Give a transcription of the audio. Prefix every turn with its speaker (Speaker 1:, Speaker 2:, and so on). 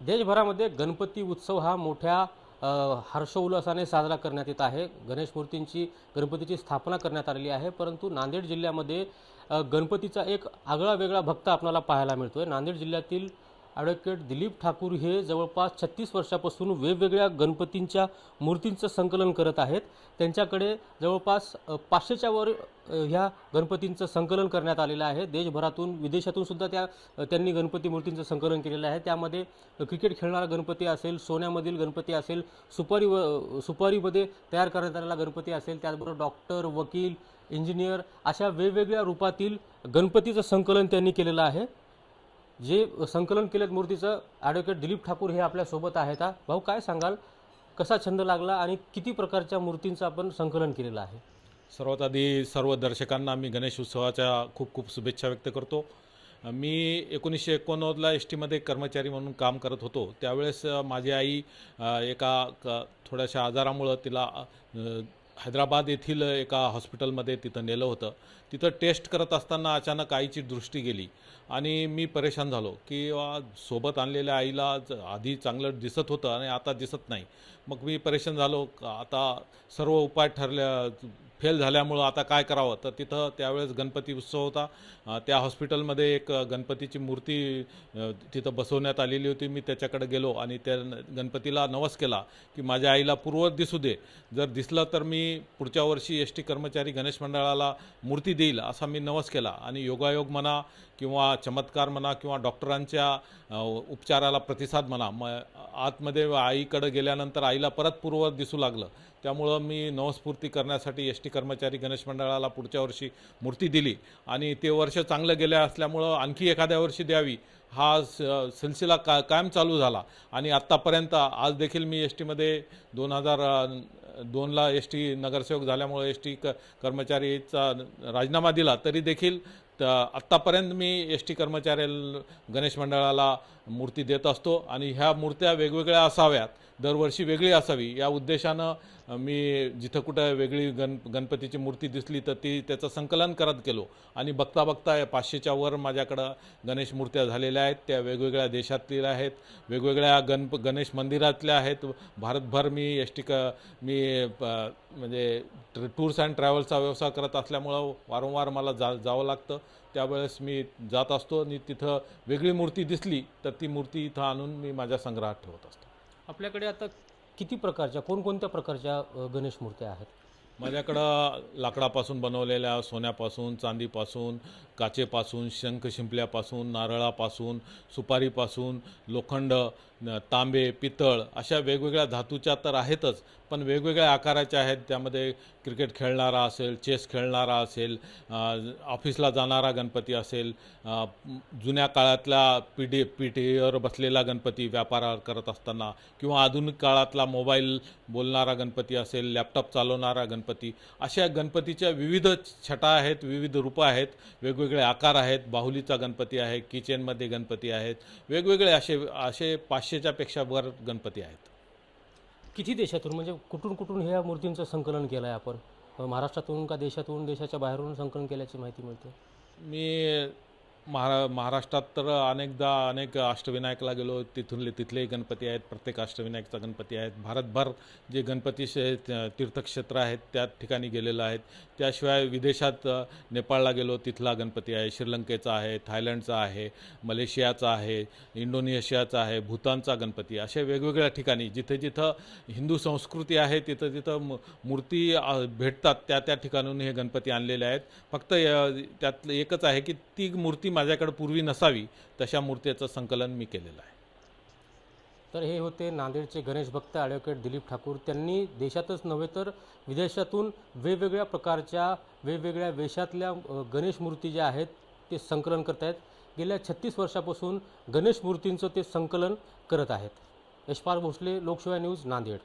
Speaker 1: देशभरामध्ये गणपती उत्सव हा मोठ्या हर्षोल्लासाने साजरा करण्यात येत आहे. गणेश मूर्तींची गणपतीची स्थापना करण्यात आलेली आहे. परंतु नांदेड जिल्ह्यामध्ये गणपतीचा एक आगळा वेगळा भक्त आपल्याला पाहायला मिळतो आहे नांदेड जिल्ह्यातील ॲडव्होकेट दिलीप ठाकूर हे जवळपास छत्तीस वर्षापासून वेगवेगळ्या गणपतींच्या मूर्तींचं संकलन करत आहेत. त्यांच्याकडे जवळपास पाचशेच्या वर ह्या गणपतींचं संकलन करण्यात आलेलं आहे. देशभरातून विदेशातून सुद्धा त्या त्यांनी गणपती मूर्तींचं संकलन केलेलं आहे. त्यामध्ये क्रिकेट खेळणारा गणपती असेल सोन्यामधील गणपती असेल सुपारी व सुपारीमध्ये तयार करण्यात आलेला गणपती असेल त्याचबरोबर डॉक्टर वकील इंजिनियर अशा वेगवेगळ्या रूपातील गणपतीचं संकलन त्यांनी केलेलं आहे. जे संकलन केलेत मूर्तीचं ॲडव्होकेट दिलीप ठाकूर हे आपल्यासोबत आहेत हा. भाऊ काय सांगाल? कसा छंद लागला आणि किती प्रकारच्या मूर्तींचं आपण संकलन केलेलं आहे?
Speaker 2: सर्वात आधी सर्व दर्शकांना मी गणेश उत्सवाच्या खूप खूप शुभेच्छा व्यक्त करतो. मी एकोणीसशे एकोणनव्वदला एस टीमध्ये कर्मचारी म्हणून काम करत होतो. त्यावेळेस माझी आई एका क थोड्याशा आजारामुळं तिला हैदराबाद येथील एका हॉस्पिटलमध्ये तिथं नेलं होतं. तिथं टेस्ट करत असताना अचानक आईची दृष्टी गेली आणि मी परेशान झालो की सोबत आणलेल्या आईला आधी चांगलं दिसत होतं आणि आता दिसत नाही. मग मी परेशान झालो. आता सर्व उपाय ठरल्या फेल झाल्यामुळं आता काय करावं? तर तिथं त्यावेळेस गणपती उत्सव होता. त्या हॉस्पिटलमध्ये एक गणपतीची मूर्ती तिथं बसवण्यात आलेली होती. मी त्याच्याकडे गेलो आणि त्या न- गणपतीला नवस केला की माझ्या आईला पूर्वत दिसू दे. जर दिसलं तर मी पुढच्या वर्षी एस टी कर्मचारी गणेश मंडळाला मूर्ती देईल असा मी नवस केला. आणि योगायोग म्हणा किंवा चमत्कार म्हणा किंवा डॉक्टरांच्या उपचाराला प्रतिसाद म्हणा म आतमध्ये आईकडे गेल्यानंतर आईला परत पूर्वत दिसू लागलं. त्यामुळं मी नवस्फूर्ती करण्यासाठी एस टी कर्मचारी गणेश मंडळाला पुढच्या वर्षी मूर्ती दिली. आणि ते वर्ष चांगलं गेलं असल्यामुळं आणखी एखाद्या वर्षी द्यावी. हा स सिलसिला का कायम चालू झाला. आणि आत्तापर्यंत आज देखील मी एस टीमध्ये दोन हजार दोनला एस टी नगरसेवक झाल्यामुळं एस टी क कर्मचारीचा राजीनामा दिला. तरी देखील त आत्तापर्यंत मी एस टी कर्मचारी गणेश मंडळाला मूर्ती देत असतो. आणि ह्या मूर्त्या वेगवेगळ्या असाव्यात. दरवर्षी वेगळी असावी. या उद्देशानं मी जिथं कुठं वेगळी गण गणपतीची मूर्ती दिसली तर ती त्याचं संकलन करत गेलो. आणि बघता बघता या पाचशेच्या वर माझ्याकडं गणेश मूर्त्या झालेल्या आहेत. त्या वेगवेगळ्या देशातील आहेत. वेगवेगळ्या गणप गणेश मंदिरातल्या आहेत. भारतभर मी एस टी क मी प- म्हणजे टूर्स अँड ट्रॅव्हल्सचा व्यवसाय करत असल्यामुळं वारंवार मला जा जावं लागतं. त्यावेळेस मी जात असतो आणि तिथं वेगळी मूर्ती दिसली तर ती मूर्ती इथं आणून मी माझ्या संग्रहात ठेवत असतो.
Speaker 1: आपल्याकडे आता किती प्रकारच्या कोणकोणत्या प्रकारच्या गणेश मूर्त्या आहेत?
Speaker 2: माझ्याकडं लाकडापासून बनवलेल्या सोन्यापासून चांदीपासून काचेपासून शंख शिंपल्यापासून नारळापासून सुपारीपासून लोखंड तांबे पितळ अशा वेगवेगळ्या धातूच्या तर आहेतच पण वेगवेगळ्या आकाराच्या आहेत. त्यामध्ये क्रिकेट खेळणारा असेल चेस खेळणारा असेल ऑफिसला जाणारा गणपती असेल जुन्या काळातल्या पिढी पिढीवर बसलेला गणपती व्यापार करत असताना किंवा आधुनिक काळातला मोबाईल बोलणारा गणपती असेल लॅपटॉप चालवणारा गणपती अशा गणपतीच्या विविध छटा आहेत विविध रूपं आहेत वेगवेगळे आकार आहेत. बाहुलीचा गणपती आहे किचनमध्ये गणपती आहेत. वेगवेगळे असे असे पाचशेच्या पेक्षा वर गणपती आहेत.
Speaker 1: किती देशातून म्हणजे कुठून कुठून ह्या मूर्तींचं संकलन केलं आहे आपण? महाराष्ट्रातून का देशातून देशाच्या बाहेरून संकलन केल्याची माहिती मिळते?
Speaker 2: मी महारा महाराष्ट्रात तर अनेकदा अनेक अष्टविनायकला गेलो. तिथूनले तिथलेही गणपती आहेत. प्रत्येक अष्टविनायकचा गणपती आहेत. भारतभर जे गणपती तीर्थक्षेत्र आहेत त्या ठिकाणी गेलेलं आहेत. त्याशिवाय विदेशात नेपाळला गेलो. तिथला गणपती आहे. श्रीलंकेचा आहे थायलंडचा आहे मलेशियाचा आहे इंडोनेशियाचा आहे भूतानचा गणपती. अशा वेगवेगळ्या ठिकाणी जिथे जिथं हिंदू संस्कृती आहे तिथं तिथं मूर्ती भेटतात. त्या त्या ठिकाणून हे गणपती आणलेले आहेत. फक्त त्यातलं एकच आहे की ती मूर्ती माझ्याकडे पूर्वी नसावी तशा मूर्तीचं संकलन मी केलेलं आहे.
Speaker 1: तर हे होते नांदेडचे गणेश भक्त ॲडव्होकेट दिलीप ठाकूर. त्यांनी देशातच नव्हे तर विदेशातून वेगवेगळ्या प्रकारच्या वेगवेगळ्या वेशातल्या गणेश मूर्ती ज्या आहेत ते संकलन करत आहेत. गेल्या छत्तीस वर्षापासून गणेश मूर्तींचं ते संकलन करत आहेत. यशपाल भोसले लोकशिवाय न्यूज नांदेड.